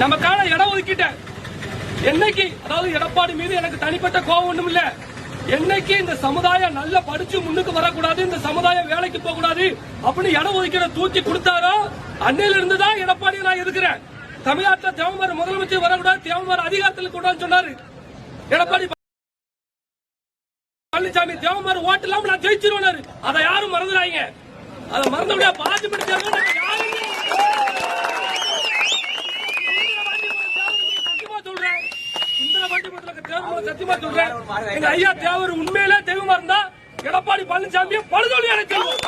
நமக்கான இடம் ஒதுக்கிட்ட. என்னைக்கு அதாவது எடப்பாடி மீது எனக்கு தனிப்பட்ட கோபம் ஒண்ணும் இல்ல. என்னைக்கு இந்த சமுதாயம் நல்லா படிச்சு முன்னுக்கு வரக்கூடாது இந்த சமுதாயம் வேலைக்கு போக கூடாது அப்படின்னு இடம் ஒதுக்கீட தூக்கி கொடுத்தாரோ அன்னையில இருந்து தான் எடப்பாடி நான் இருக்கிறேன் தமிழ்நாட்டில் தேவமார் முதலமைச்சர் வரக்கூடாது தேவமார் அதிகாரத்தில் கூடாதுன்னு சொன்னாரு. எடப்பாடி பழனிசாமி தேவமார் ஓட்டு இல்லாம நான் ஜெயிச்சிருவேன் அதை யாரும் மறந்துடாங்க அதை மறந்து முடியாது பாதி படிச்சாலும் யாரும் சத்தியமா சொல்றேன் சுந்தரபாண்டியபுரத்துல தேர்தல் சத்தியமா சொல்றேன். எங்க ஐயா தேவர் உண்மையிலே தெய்வமா இருந்தா எடப்பாடி பழனிசாமியை பழுதொழி அழைச்சிருவோம்